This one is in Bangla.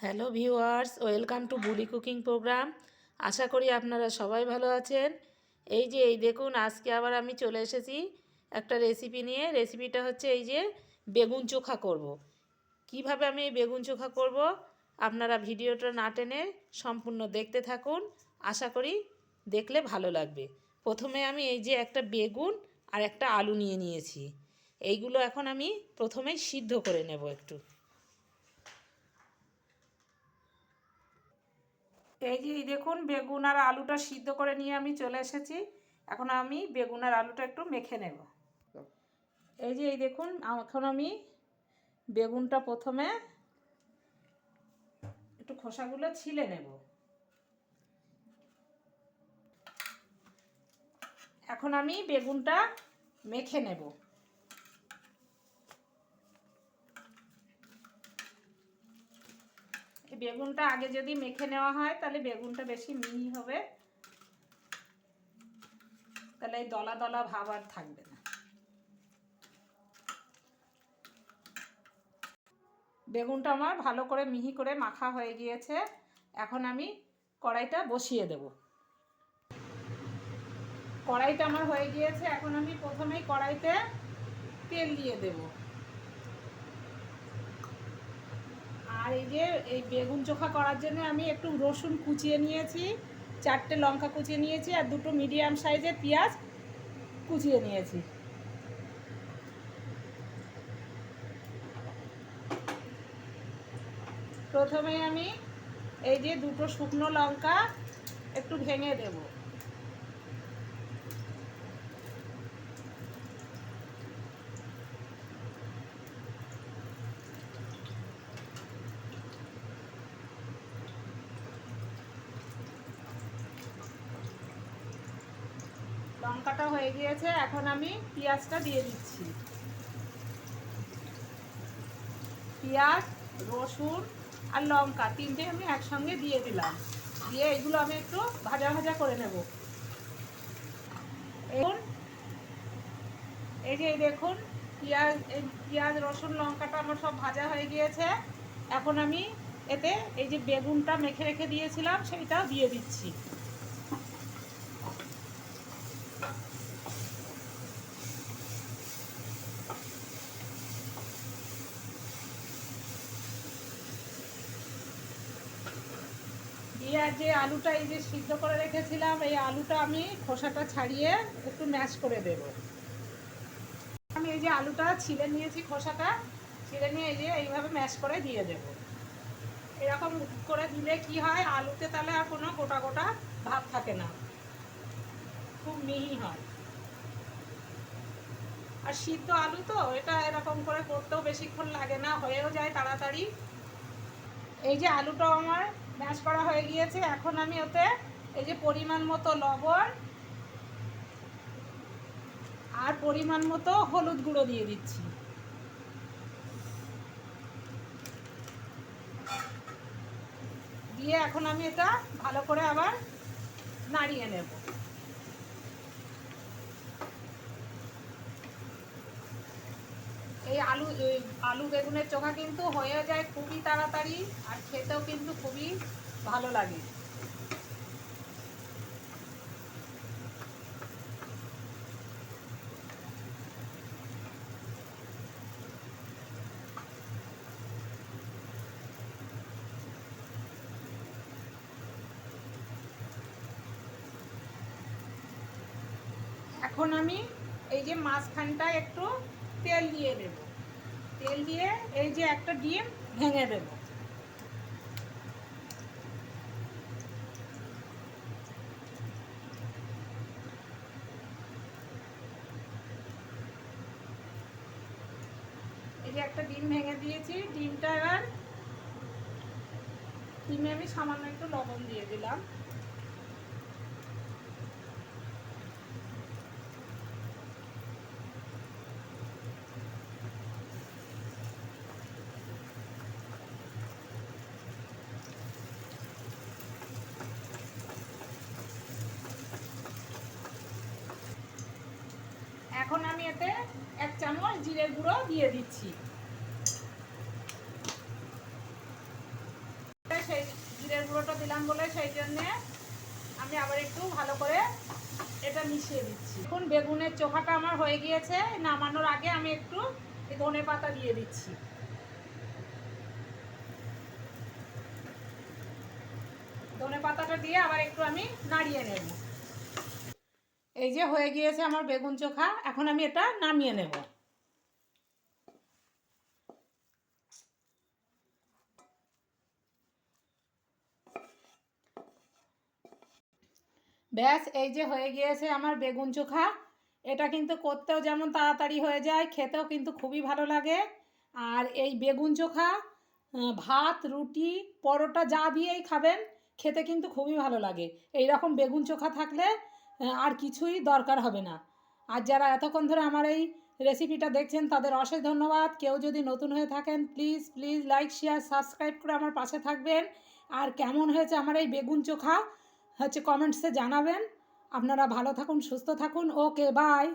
Hello viewers, welcome to bully cooking program. আশা করি আপনারা সবাই ভালো আছেন। এই যে, এই দেখুন, আজকে আবার আমি চলে এসেছি একটা রেসিপি নিয়ে। রেসিপিটা হচ্ছে এই যে, বেগুন চোখা করব। কীভাবে আমি এই বেগুন চোখা করব আপনারা ভিডিওটা না টেনে সম্পূর্ণ দেখতে থাকুন। আশা করি দেখলে ভালো লাগবে। প্রথমে আমি এই যে একটা বেগুন আর একটা আলু নিয়ে নিয়েছি। এইগুলো এখন আমি প্রথমেই সিদ্ধ করে নেব একটু। এই যে দেখুন, বেগুন আর আলুটা সিদ্ধ করে নিয়ে আমি চলে এসেছি। এখন আমি বেগুন আর আলুটা একটু মেখে নেব। এই যে, এই দেখুন, এখন আমি বেগুনটা প্রথমে একটু খোসাগুলো ছিলে নেব। এখন আমি বেগুনটা মেখে নেব। বেগুনটা আগে যদি মেখে নেওয়া হয়, তাহলে বেগুনটা বেশি মিহি হবে। তাহলে এই দলা দলা ভাব আর থাকবে না। বেগুনটা আমার ভালো করে মিহি করে মাখা হয়ে গিয়েছে। এখন আমি কড়াইটা বসিয়ে দেব। কড়াইটা আমার হয়ে গিয়েছে, এখন আমি প্রথমেই কড়াইতে তেল দিয়ে দেবো। আর এই যে, এই বেগুন চোখা করার জন্য আমি একটু রসুন কুচিয়ে নিয়েছি, চারটে লঙ্কা কুচিয়ে নিয়েছি আর দুটো মিডিয়াম সাইজের পেঁয়াজ কুচিয়ে নিয়েছি। প্রথমে আমি এই যে দুটো শুকনো লঙ্কা একটু ভেঙে দেবো। লঙ্কাটা হয়ে গিয়েছে, এখন আমি পেঁয়াজটা দিয়ে দিচ্ছি। পেঁয়াজ, রসুন আর লঙ্কা তিনটে আমি একসঙ্গে দিয়ে দিলাম। দিয়ে এগুলো আমি একটু ভাজা ভাজা করে নেব। এখন এই যে দেখুন, পেঁয়াজ পেঁয়াজ, রসুন, লঙ্কাটা আমার সব ভাজা হয়ে গিয়েছে। এখন আমি এতে এই যে বেগুনটা মেখে রেখে দিয়েছিলাম, সেইটাও দিয়ে দিচ্ছি। দিয়ে যে আলুটা এই যে সিদ্ধ করে রেখেছিলাম, এই আলুটা আমি খোসাটা ছাড়িয়ে একটু ম্যাশ করে দেব। আমি এই যে আলুটা ছিলে নিয়েছি খোসাটা, ছিলে নিয়ে এই যে এইভাবে ম্যাশ করে দিয়ে দেব। এরকম করে দিলে কি হয়, আলুতে তাহলে আর কোনো গোটা গোটা ভাব থাকে না। খুব মিহি হয়। আর সিদ্ধ আলু তো, এটা এরকম করে করতেও বেশিক্ষণ লাগে না, হয়েও যায় তাড়াতাড়ি। এই যে আলুটাও আমার ম্যাশ করা হয়ে গিয়েছে। এখন আমি ওতে এই যে পরিমাণ মতো লবণ আর পরিমাণ মতো হলুদ গুঁড়ো দিয়ে দিচ্ছি। দিয়ে এখন আমি এটা ভালো করে আবার নাড়িয়ে নেব। এই আলু আলু বেগুনের চোখা কিন্তু হয়ে যায় খুবই তাড়াতাড়ি আর খেতেও কিন্তু খুবই ভালো লাগে। এখন আমি এই যে মাঝখানটা একটু তেল দিয়ে দেব। তেল দিয়ে এই যে একটা ডিম ভেঙে দেব। এই যে একটা ডিম ভেঙে দিয়েছি। ডিমটা এবার ডিমে আমি সামান্য একটু লবণ দিয়ে দিলাম এখন আমি এতে এক চামচ জিরের গুঁড়ো দিয়ে দিচ্ছি। সেই জিরের গুঁড়োটা দিলাম বলে সেই জন্যে আমি আবার একটু ভালো করে এটা মিশিয়ে দিচ্ছি। এখন বেগুনের চোখাটা আমার হয়ে গিয়েছে, নামানোর আগে আমি একটু ধনে পাতা দিয়ে দিচ্ছি। ধনে পাতাটা দিয়ে আবার একটু আমি নাড়িয়ে নেব। এই যে হয়ে গিয়েছে আমার বেগুন চোখা, এখন আমি এটা নামিয়ে নেব। ব্যাস, এই যে হয়ে গিয়েছে আমার বেগুন চোখা। এটা কিন্তু করতেও যেমন তাড়াতাড়ি হয়ে যায়, খেতেও কিন্তু খুবই ভালো লাগে। আর এই বেগুন চোখা ভাত, রুটি, পরোটা যা দিয়েই খাবেন, খেতে কিন্তু খুবই ভালো লাগে। এই রকম বেগুন চোখা থাকলে আর কিছুই দরকার হবে না। আর যারা এতক্ষণ ধরে আমার এই রেসিপিটা দেখছেন, তাদের অশেষ ধন্যবাদ। কেউ যদি নতুন হয়ে থাকেন please please like share subscribe করে আমার পাশে থাকবেন। আর কেমন হয়েছে আমার এই বেগুন চোখা? হচ্ছে কমেন্টসে জানাবেন। আপনারা ভালো থাকুন সুস্থ থাকুন। Okay bye